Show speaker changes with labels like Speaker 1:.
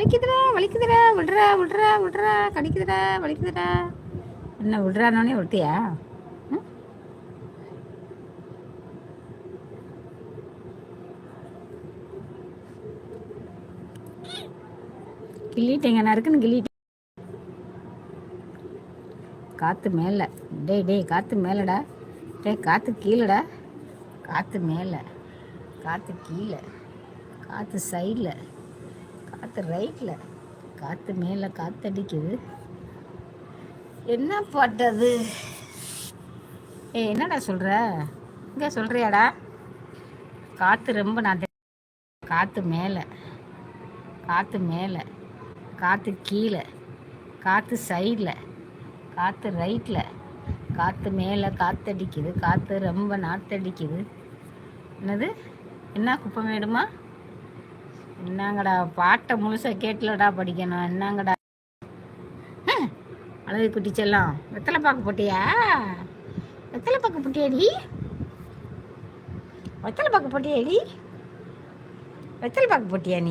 Speaker 1: வலிக்குதுடா வலிக்குதுடா விடுறா விடுறா விடுறா கடிக்குதுடா வலிக்குதுடா. என்ன விடுறானோடனே விட்டியா ம்? கிள்ளிட்டேங்க நான் இருக்குன்னு கிள்ளிட்டேன். காற்று மேலே. டேய் டேய் காற்று மேலடா. டேய் காற்று கீழடா. காற்று மேலே. காற்று கீழே. காற்று சைடில். காற்று ரைட்டில் காற்று மேலே காற்றடிக்குது என்ன பாட்டது ஏ என்னடா சொல்கிற இங்கே சொல்கிறியாடா காற்று ரொம்ப நான் காற்று மேலே. காற்று மேலே. காற்று கீழே. காற்று சைடில். காற்று ரைட்டில் காற்று மேலே காற்றடிக்குது காற்று ரொம்ப நாற்றடிக்குது என்னது? என்ன குப்பம் வேணுமா என்னங்கடா பாட்டை முழுசாக கேட்டலடா படிக்கணும். என்னங்கடா? அழகு குட்டி செல்லம் வெத்தலை பாக்கு போட்டியா? வெத்தலை பாக்கு போட்டியாடி? வெத்தலை பாக்கு போட்டியாடி? வெத்தலை பாக்கு போட்டியா நீ?